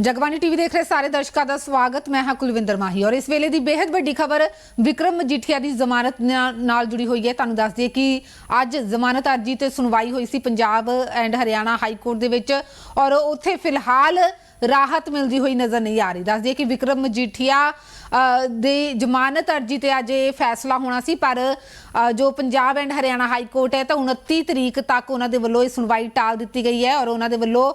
Jagbani TV ਦੇਖ ਰਹੇ ਸਾਰੇ ਦਰਸ਼ਕਾਂ ਦਾ ਸਵਾਗਤ। ਮੈਂ ਹਾਂ ਕੁਲਵਿੰਦਰ ਮਾਹੀ ਔਰ ਇਸ ਵੇਲੇ ਦੀ ਬੇहद ਵੱਡੀ ਖਬਰ ਵਿਕਰਮ ਮਜੀਠੀਆ ਦੀ ਜ਼ਮਾਨਤ ਨਾ- ਨਾਲ ਜੁੜੀ ਹੋਈ ਹੈ। ਤੁਹਾਨੂੰ ਦੱਸ ਦਈਏ ਕਿ ਅੱਜ ਜ਼ਮਾਨਤ ਅਰਜੀ ਤੇ ਸੁਣਵਾਈ ਹੋਈ ਸੀ Punjab and Haryana high court ਦੇ ਵਿੱਚ ਔਰ ਉੱਥੇ ਫਿਲਹਾਲ ਰਾਹਤ ਮਿਲਦੀ ਹੋਈ ਨਜ਼ਰ ਨਹੀਂ ਆ ਰਹੀ। ਦੱਸ ਦਈਏ ਕਿ ਵਿਕਰਮ ਮਜੀਠੀਆ ਅ, ਦੇ ਜ਼ਮਾਨਤ ਅਰਜੀ ਤੇ ਅੱਜ ਇਹ ਫੈਸਲਾ ਹੋਣਾ ਸੀ ਪਰ ਜੋ Punjab and Haryana high court ਹੈ ਤਾਂ 29 ਤਰੀਕ ਤੱਕ ਉਹਨਾਂ ਦੇ ਵੱਲੋਂ ਇਹ ਸੁਣਵਾਈ ਟਾਲ ਦਿੱਤੀ ਗਈ ਹੈ ਔਰ ਉਹਨਾਂ ਦੇ ਵੱਲੋਂ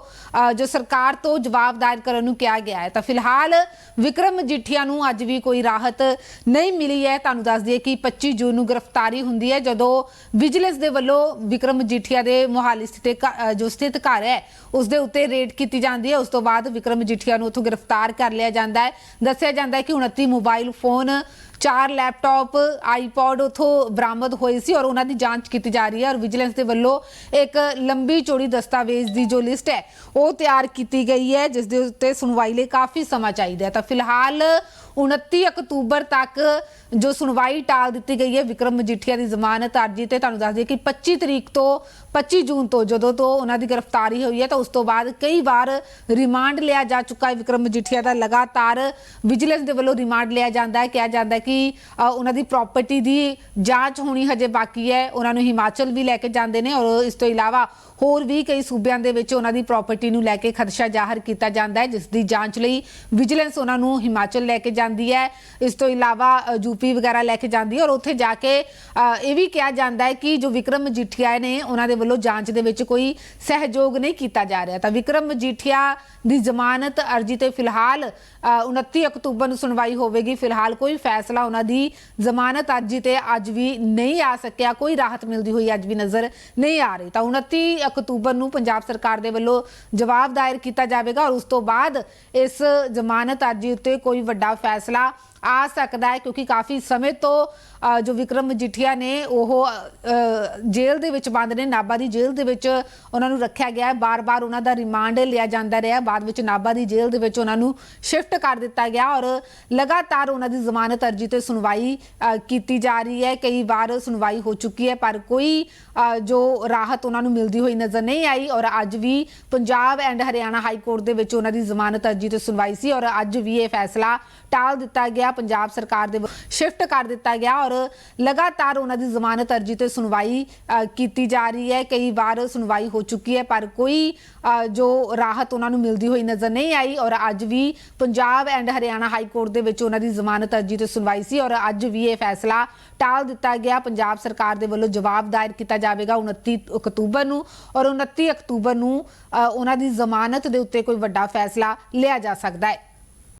ਜੋ ਸਰਕਾਰ ਤੋਂ ਜਵਾਬ ਦਾਇਰ ਕਰਨ ਨੂੰ ਕਿਹਾ ਗਿਆ ਹੈ। ਤਾਂ ਫਿਲਹਾਲ ਵਿਕਰਮ ਮਜੀਠੀਆ ਨੂੰ ਅੱਜ ਵੀ ਕੋਈ ਰਾਹਤ ਨਹੀਂ ਮਿਲੀ ਹੈ। ਤੁਹਾਨੂੰ ਦੱਸ ਦਈਏ ਕਿ 25 ਜੂਨ ਨੂੰ ਗ੍ਰਿਫਤਾਰੀ ਹੁੰਦੀ ਹੈ, ਜਦੋਂ ਵਿਜੀਲੈਂਸ ਦੇ ਵੱਲੋਂ ਵਿਕਰਮ ਮਜੀਠੀਆ ਦੇ ਮੋਹਾਲੀ ਸਥਿਤ ਜੋ ਸਥਿਤ ਘਰ ਹੈ, ਉਸ ਦੇ ਉੱਤੇ ਰੇਡ ਕੀਤੀ ਜਾਂਦੀ ਹੈ। ਉਸ ਤੋਂ ਬਾਅਦ ਵਿਕਰਮ ਮਜੀਠੀਆ ਨੂੰ ਉੱਥੋਂ ਗ੍ਰਿਫਤਾਰ ਕਰ ਲਿਆ ਜਾਂਦਾ ਹੈ। ਦੱਸਿਆ ਜਾਂਦਾ ਹੈ ਕਿ 29 ਮੋਬਾਈਲ ਫੋਨ, ਚਾਰ ਲੈਪਟਾਪ, ਆਈਪੌਡ ਉਥੋਂ ਬਰਾਮਦ ਹੋਏ ਸੀ ਔਰ ਉਹਨਾਂ ਦੀ ਜਾਂਚ ਕੀਤੀ ਜਾ ਰਹੀ ਹੈ ਔਰ ਵਿਜੀਲੈਂਸ ਦੇ ਵੱਲੋਂ ਇੱਕ ਲੰਬੀ ਚੌੜੀ ਦਸਤਾਵੇਜ਼ ਦੀ ਜੋ ਲਿਸਟ ਹੈ, ਉਹ ਤਿਆਰ ਕੀਤੀ ਗਈ ਹੈ, ਜਿਸ ਦੇ ਉੱਤੇ ਸੁਣਵਾਈ ਲਈ ਕਾਫੀ ਸਮਾਂ ਚਾਹੀਦਾ ਹੈ। ਤਾਂ ਫਿਲਹਾਲ 29 ਅਕਤੂਬਰ ਤੱਕ ਜੋ ਸੁਣਵਾਈ ਟਾਲ ਦਿੱਤੀ ਗਈ ਹੈ ਵਿਕਰਮ ਮਜੀਠੀਆ ਦੀ ਜ਼ਮਾਨਤ ਅਰਜੀ ਤੇ ਤੁਹਾਨੂੰ ਦੱਸ ਦਈਏ ਕਿ 25 ਤਰੀਕ ਤੋਂ 25 ਜੂਨ ਤੋਂ ਜਦੋਂ ਤੋਂ ਉਹਨਾਂ ਦੀ ਗ੍ਰਿਫਤਾਰੀ ਹੋਈ ਹੈ ਤਾਂ ਉਸ ਤੋਂ ਬਾਅਦ ਕਈ ਵਾਰ ਰਿਮਾਂਡ ਲਿਆ ਜਾ ਚੁੱਕਾ ਹੈ ਵਿਕਰਮ ਮਜੀਠੀਆ ਦਾ। ਲਗਾਤਾਰ ਵਿਜੀਲੈਂਸ ਦੇ ਵੱਲੋਂ ਰਿਮਾਂਡ ਲਿਆ ਜਾਂਦਾ ਹੈ। ਕਿਹਾ ਜਾਂਦਾ ਹੈ ਕਿ ਉਹਨਾਂ ਦੀ ਪ੍ਰਾਪਰਟੀ ਦੀ ਜਾਂਚ ਹੋਣੀ ਹਜੇ ਬਾਕੀ ਹੈ। ਉਹਨਾਂ ਨੂੰ ਹਿਮਾਚਲ ਵੀ ਲੈ ਕੇ ਜਾਂਦੇ ਨੇ ਔਰ ਇਸ ਤੋਂ ਇਲਾਵਾ ਹੋਰ ਵੀ ਕਈ ਸੂਬਿਆਂ ਦੇ ਵਿੱਚ ਉਹਨਾਂ ਦੀ ਪ੍ਰਾਪਰਟੀ ਨੂੰ ਲੈ ਕੇ ਖਦਸ਼ਾ ਜ਼ਾਹਰ ਕੀਤਾ ਜਾਂਦਾ ਹੈ, ਜਿਸ ਦੀ ਜਾਂਚ ਲਈ ਵਿਜੀਲੈਂਸ ਉਹਨਾਂ ਨੂੰ ਹਿਮਾਚਲ ਲੈ ਕੇ ਜਾਂਦੀ ਹੈ। ਇਸ ਤੋਂ ਇਲਾਵਾ ਯੂਪੀ ਵਗੈਰਾ ਲੈ ਕੇ ਜਾਂਦੀ ਹੈ ਔਰ ਉੱਥੇ ਜਾ ਕੇ ਇਹ ਵੀ ਕਿਹਾ ਜਾਂਦਾ ਹੈ ਕਿ ਜੋ ਵਿਕਰਮ ਮਜੀਠੀਆ ਨੇ, ਉਹਨਾਂ ਦੇ ਵੱਲੋਂ ਜਾਂਚ ਦੇ ਵਿੱਚ ਕੋਈ ਸਹਿਯੋਗ ਨਹੀਂ ਕੀਤਾ ਜਾ ਰਿਹਾ। ਤਾਂ ਵਿਕਰਮ ਮਜੀਠੀਆ ਦੀ ਜ਼ਮਾਨਤ ਅਰਜੀ ਤੇ ਫਿਲਹਾਲ 29 ਅਕਤੂਬਰ ਨੂੰ ਸੁਣਵਾਈ ਹੋਵੇਗੀ। ਫਿਲਹਾਲ ਕੋਈ ਫੈਸਲਾ ਉਹਨਾਂ ਦੀ ਜ਼ਮਾਨਤ ਅਰਜੀ ਤੇ ਅੱਜ ਵੀ ਨਹੀਂ ਆ ਸਕਿਆ। ਕੋਈ ਰਾਹਤ ਮਿਲਦੀ ਹੋਈ ਅੱਜ ਵੀ ਨਜ਼ਰ ਨਹੀਂ ਆ ਰਹੀ। ਤਾਂ 29 ਅਕਤੂਬਰ ਨੂੰ ਪੰਜਾਬ ਸਰਕਾਰ ਦੇ ਵੱਲੋਂ ਜਵਾਬ ਦਾਇਰ ਕੀਤਾ ਜਾਵੇਗਾ ਔਰ ਉਸ ਤੋਂ ਬਾਅਦ ਇਸ ਜ਼ਮਾਨਤ ਅਰਜੀ ਉੱਤੇ ਕੋਈ ਵੱਡਾ ਫੈਸਲਾ ਆ ਸਕਦਾ ਹੈ ਕਿਉਂਕਿ ਕਾਫੀ ਸਮੇਂ ਤੋਂ ਜੋ ਵਿਕਰਮ ਮਜੀਠੀਆ ਨੇ ਉਹ ਜੇਲ੍ਹ ਦੇ ਵਿੱਚ ਬੰਦ ਨੇ, ਨਾਭਾ ਦੀ ਜੇਲ੍ਹ ਦੇ ਵਿੱਚ ਉਹਨਾਂ ਨੂੰ ਰੱਖਿਆ ਗਿਆ ਹੈ। ਬਾਰ-ਬਾਰ ਉਹਨਾਂ ਦਾ ਰਿਮਾਂਡ ਲਿਆ ਜਾਂਦਾ ਰਿਹਾ। ਬਾਅਦ ਵਿੱਚ ਨਾਭਾ ਦੀ ਜੇਲ੍ਹ ਦੇ ਵਿੱਚ ਉਹਨਾਂ ਨੂੰ ਸ਼ਿਫਟ ਕਰ ਦਿੱਤਾ ਗਿਆ ਔਰ ਲਗਾਤਾਰ ਉਹਨਾਂ ਦੀ ਜ਼ਮਾਨਤ ਅਰਜੀ ਤੇ ਸੁਣਵਾਈ ਕੀਤੀ ਜਾ ਰਹੀ ਹੈ। ਕਈ ਵਾਰ ਸੁਣਵਾਈ ਹੋ ਚੁੱਕੀ ਹੈ, ਪਰ ਕੋਈ ਜੋ ਰਾਹਤ ਉਹਨਾਂ ਨੂੰ ਮਿਲਦੀ ਹੋਈ ਨਜ਼ਰ ਨਹੀਂ ਆਈ ਔਰ ਅੱਜ ਵੀ Punjab and Haryana high court ਦੇ ਵਿੱਚ ਉਹਨਾਂ ਦੀ ਜ਼ਮਾਨਤ ਅਰਜੀ ਤੇ ਸੁਣਵਾਈ ਸੀ ਔਰ ਅੱਜ ਵੀ ਇਹ ਫੈਸਲਾ ਟਾਲ ਦਿੱਤਾ ਗਿਆ ਪੰਜਾਬ ਸਰਕਾਰ ਦੇ ਸ਼ਿਫਟ ਕਰ ਦਿੱਤਾ ਗਿਆ ਔਰ ਲਗਾਤਾਰ ਉਹਨਾਂ ਦੀ ਜ਼ਮਾਨਤ ਅਰਜੀ ਤੇ ਸੁਣਵਾਈ ਕੀਤੀ ਜਾ ਰਹੀ ਹੈ। ਕਈ ਵਾਰ ਸੁਣਵਾਈ ਹੋ ਚੁੱਕੀ ਹੈ, ਪਰ ਕੋਈ ਜੋ ਰਾਹਤ ਉਹਨਾਂ ਨੂੰ ਮਿਲਦੀ ਹੋਈ ਨਜ਼ਰ ਨਹੀਂ ਆਈ ਔਰ ਅੱਜ ਵੀ Punjab and Haryana high court ਦੇ ਵਿੱਚ ਉਹਨਾਂ ਦੀ ਜ਼ਮਾਨਤ ਅਰਜੀ ਤੇ ਸੁਣਵਾਈ ਸੀ ਔਰ ਅੱਜ ਵੀ ਇਹ ਫੈਸਲਾ ਟਾਲ ਦਿੱਤਾ ਗਿਆ। ਪੰਜਾਬ ਸਰਕਾਰ ਦੇ ਵੱਲੋਂ ਜਵਾਬ ਦਾਇਰ ਕੀਤਾ ਜਾਵੇਗਾ 29 ਅਕਤੂਬਰ ਨੂੰ ਔਰ 29 ਅਕਤੂਬਰ ਨੂੰ ਉਹਨਾਂ ਦੀ ਜ਼ਮਾਨਤ ਦੇ ਉੱਤੇ ਕੋਈ ਵੱਡਾ ਫੈਸਲਾ ਲਿਆ ਜਾ ਸਕਦਾ ਹੈ।